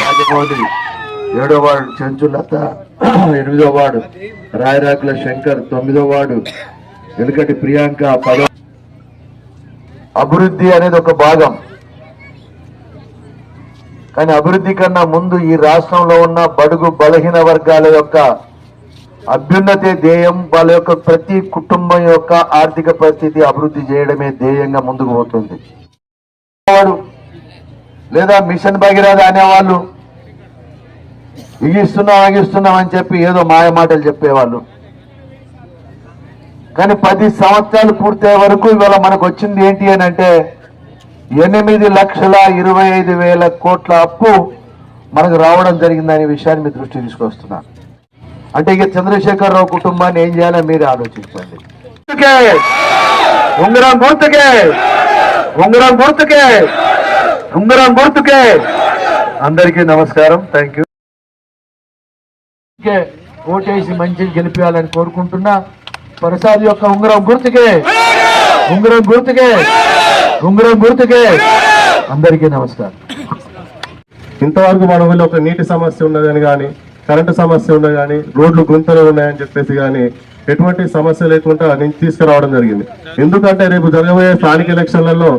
రాజమౌళి ఏడో వార్డు చెంచులత ఎనిమిదో వార్డు రాయరాకుల శంకర్ తొమ్మిదో వార్డు వెనుకటి ప్రియాంక పదో అభివృద్ధి అనేది ఒక భాగం. కానీ అభివృద్ధి కన్నా ముందు ఈ రాష్ట్రంలో ఉన్న బడుగు బలహీన వర్గాల యొక్క అభ్యున్నతే ధ్యేయం వాళ్ళ యొక్క ప్రతి కుటుంబం యొక్క ఆర్థిక పరిస్థితి అభివృద్ధి చేయడమే ధ్యేయంగా ముందుకు పోతుంది. లేదా మిషన్ భగీరథ అనేవాళ్ళు ఇగిస్తున్నాం అగిస్తున్నాం అని చెప్పి ఏదో మాయ మాటలు చెప్పేవాళ్ళు. కానీ పది సంవత్సరాలు పూర్తయ్యే వరకు ఇవాళ మనకు వచ్చింది ఏంటి అని అంటే ఎనిమిది లక్షల ఇరవై ఐదు వేల కోట్ల అప్పు మనకు రావడం జరిగిందనే విషయాన్ని మీ దృష్టి తీసుకొస్తున్నాను అంటే ఇక చంద్రశేఖరరావు కుటుంబాన్ని ఏం చేయాలో మీరే ఆలోచించండి. గుర్తుకే ఉంగరం గుర్తుకే ఉంగరం గుర్తుకే ఉంగరం గుర్తుకే అందరికీ నమస్కారం థ్యాంక్ యూ. ఓటేసి మంచిగా గెలిపించాలని కోరుకుంటున్నా. ప్రసాద్ యొక్క ఉంగరం గుర్తుకే ఉంగరం గుర్తుకే ఉంగరం గుర్తుకే అందరికీ నమస్కారం. ఇంతవరకు మన ఊళ్ళో ఒక నీటి సమస్య ఉన్నదని కానీ కరెంటు సమస్య ఉన్నా కానీ రోడ్లు గుంతలు ఉన్నాయని చెప్పేసి కానీ ఎటువంటి సమస్య లేకుండా నేను తీసుకురావడం జరిగింది. ఎందుకంటే రేపు జరగబోయే స్థానిక ఎలక్షన్లలో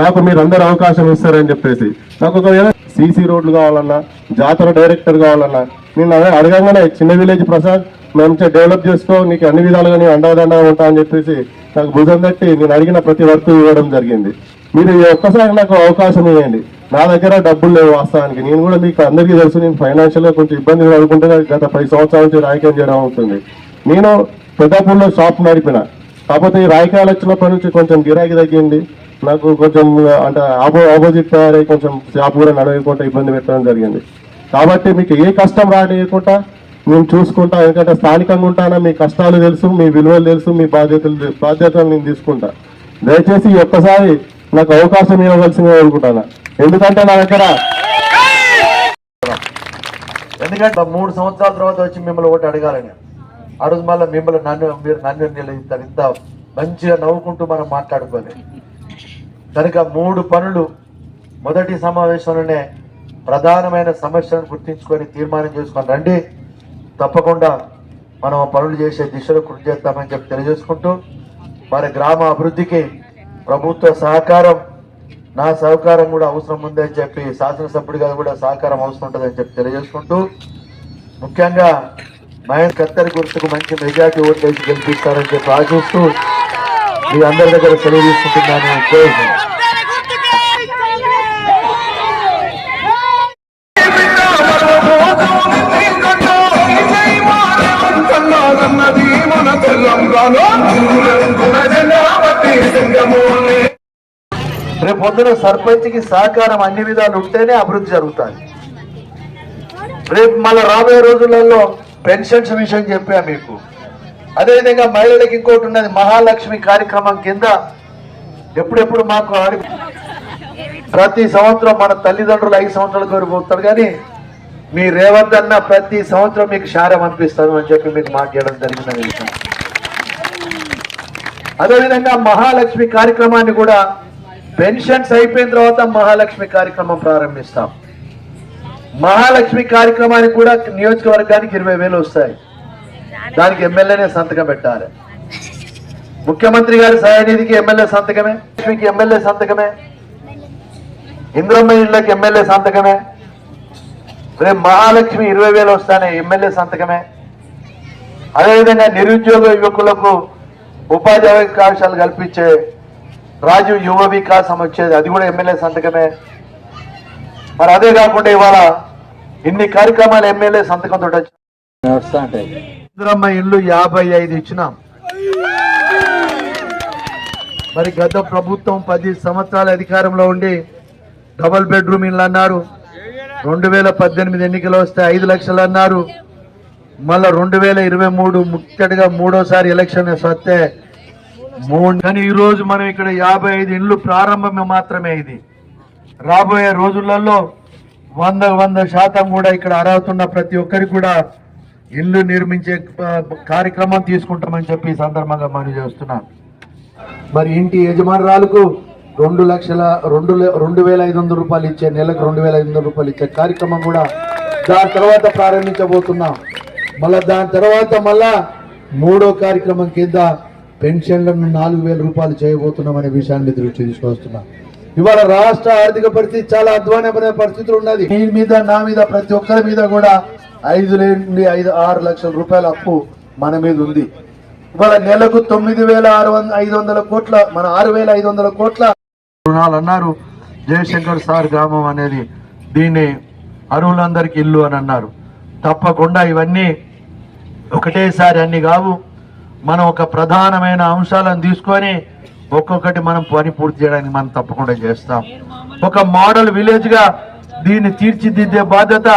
నాకు మీరు అందరు అవకాశం ఇస్తారని చెప్పేసి. నాకు ఒకవేళ సీసీ రోడ్లు కావాలన్నా జాతర డైరెక్టర్ కావాలన్నా నేను అదే అడగంగానే చిన్న విలేజ్ ప్రసాద్ మేము డెవలప్ చేసుకో నీకు అన్ని విధాలుగా నేను అండదండగా ఉంటా అని చెప్పేసి నాకు భుజం తట్టి నేను అడిగిన ప్రతి వర్క్ ఇవ్వడం జరిగింది. మీరు ఈ ఒక్కసారి నాకు అవకాశం ఇవ్వండి. నా దగ్గర డబ్బులు లేవు వాస్తవానికి. నేను కూడా మీకు అందరికీ తెలుసు నేను ఫైనాన్షియల్గా కొంచెం ఇబ్బంది పడుకుంటే గత పది సంవత్సరాల నుంచి రాజకీయం చేయడం అవుతుంది. నేను పెద్దపూర్లో షాప్ నడిపిన. కాకపోతే ఈ రాజకీయాలు వచ్చినప్పటి నుంచి కొంచెం గిరాకీ తగ్గింది. నాకు కొంచెం అంటే ఆపో ఆపోజిట్ తయారై కొంచెం షాప్ కూడా నడవకుండా ఇబ్బంది పెట్టడం జరిగింది. కాబట్టి మీకు ఏ కష్టం రానియకుండా మేము చూసుకుంటా. ఎందుకంటే స్థానికంగా ఉంటానా మీ కష్టాలు తెలుసు మీ విలువలు తెలుసు మీ బాధ్యతలు బాధ్యతలు నేను తీసుకుంటా. దయచేసి ఒక్కసారి నాకు అవకాశం ఇవ్వవలసింది కోరుకుంటాను ఎందుకంటే నా దగ్గర ఎందుకంటే మూడు సంవత్సరాల తర్వాత వచ్చి మిమ్మల్ని ఒకటి అడగాలని. ఆ రోజు మళ్ళీ మిమ్మల్ని నన్ను మీరు నన్ను నిలదీస్తారు ఇంత మంచిగా నవ్వుకుంటూ మనం మాట్లాడుకోవాలి. కనుక మూడు పనులు మొదటి సమావేశంలోనే ప్రధానమైన సమస్యలను గుర్తించుకొని తీర్మానం చేసుకొని రండి. తప్పకుండా మనం ఆ పనులు చేసే దిశలో కృషి చేస్తామని చెప్పి తెలియజేసుకుంటూ మరి గ్రామ అభివృద్ధికి ప్రభుత్వ సహకారం నా సహకారం కూడా అవసరం ఉందని చెప్పి శాసనసభ్యుడిగా కూడా సహకారం అవసరం ఉంటుందని చెప్పి తెలియజేసుకుంటూ ముఖ్యంగా మహేష్ కత్తరి గుర్తుకు మంచి మెజార్టీ ఓట్లు గెలిపిస్తారని చెప్పి ఆశిస్తూ మీ అందరి దగ్గర సెలవు తీసుకుంటున్నాను. జై హింద్. రేపు పొద్దున సర్పంచ్కి సహకారం అన్ని విధాలు ఉంటేనే అభివృద్ధి జరుగుతుంది. రేపు మళ్ళీ రాబోయే రోజులలో పెన్షన్స్ విషయం చెప్పా మీకు. అదేవిధంగా మహిళలకు ఇంకోటి ఉన్నది మహాలక్ష్మి కార్యక్రమం కింద ఎప్పుడెప్పుడు మాకు ఆడి ప్రతి సంవత్సరం మన తల్లిదండ్రులు ఐదు సంవత్సరాలు కోరిపోతారు కానీ మీ రేవంత్ అన్న ప్రతి సంవత్సరం మీకు శారం అనిపిస్తాను అని చెప్పి మీకు మాట్లాడడం జరిగిందని విషయం. అదేవిధంగా మహాలక్ష్మి కార్యక్రమాన్ని కూడా పెన్షన్స్ అయిపోయిన తర్వాత మహాలక్ష్మి కార్యక్రమం ప్రారంభిస్తాం. మహాలక్ష్మి కార్యక్రమానికి కూడా నియోజకవర్గానికి ఇరవై వేలు వస్తాయి. దానికి ఎమ్మెల్యేనే సంతకం పెట్టాలి. ముఖ్యమంత్రి గారి సహాయనిధికి ఎమ్మెల్యే సంతకమే? లక్ష్మికి ఎమ్మెల్యే సంతకమే? ఇంద్రమ్మ ఇళ్ళకి ఎమ్మెల్యే సంతకమే? రేపు మహాలక్ష్మి ఇరవై వేలు వస్తానే ఎమ్మెల్యే సంతకమే? అదేవిధంగా నిరుద్యోగ యువకులకు ఉపాధి అవకాశాలు కల్పించే రాజు యువ వికాసం వచ్చేది. అది కూడా ఎమ్మెల్యే సంతకమే. మరి అదే కాకుండా ఇవాళ ఇన్ని కార్యక్రమాలు ఎమ్మెల్యే సంతకంతో వచ్చి ఇందిరమ్మ ఇల్లు యాభై ఐదు ఇచ్చినాం. మరి గత ప్రభుత్వం పది సంవత్సరాల అధికారంలో ఉండి డబుల్ బెడ్రూమ్ ఇల్లు అన్నారు. రెండు వేల పద్దెనిమిది ఎన్నికలు వస్తే ఐదు లక్షలు అన్నారు. మళ్ళా రెండు వేల ఇరవై మూడు ముచ్చటగా మూడోసారి ఎలక్షన్ వస్తే మూడు కానీ ఈ రోజు మనం ఇక్కడ యాభై ఐదు ఇండ్లు ప్రారంభమే మాత్రమే ఇది. రాబోయే రోజులలో వంద వంద శాతం కూడా ఇక్కడ అర్హత ప్రతి ఒక్కరికి కూడా ఇల్లు నిర్మించే కార్యక్రమం తీసుకుంటామని చెప్పి సందర్భంగా మనం చేస్తున్నాం. మరి ఇంటి యజమానురాలకు రెండు లక్షల రెండు రెండు వేల ఐదు వందల రూపాయలు ఇచ్చే నెలకు రెండు వేల ఐదు వందల రూపాయలు ఇచ్చే కార్యక్రమం కూడా దాని తర్వాత ప్రారంభించబోతున్నాం. మళ్ళా దాని తర్వాత మళ్ళా మూడో కార్యక్రమం కింద పెన్షన్లను నాలుగు వేల రూపాయలు చేయబోతున్నామనే విషయాన్ని దృష్టి తీసుకొస్తున్నాం ఇవాళ రాష్ట్ర ఆర్థిక పరిస్థితి చాలా అధ్వానమైన పరిస్థితులు ఉన్నది. మీ మీద నా మీద ప్రతి ఒక్కరి మీద కూడా ఐదు నుండి ఐదు ఆరు లక్షల రూపాయల అప్పు మన మీద ఉంది. ఇవాళ నెలకు తొమ్మిది వేల ఆరు వంద ఐదు వందల కోట్ల మన ఆరు వేల ఐదు వందల కోట్ల రుణాలు అన్నారు జయశంకర్ సార్ గ్రామం అనేది. దీన్ని అరువులందరికీ ఇల్లు అని అన్నారు. తప్పకుండా ఇవన్నీ ఒకటేసారి అన్ని కావు. మనం ఒక ప్రధానమైన అంశాలను తీసుకొని ఒక్కొక్కటి మనం పని పూర్తి చేయడానికి మనం తప్పకుండా చేస్తాం. ఒక మోడల్ విలేజ్గా దీన్ని తీర్చిదిద్దే బాధ్యత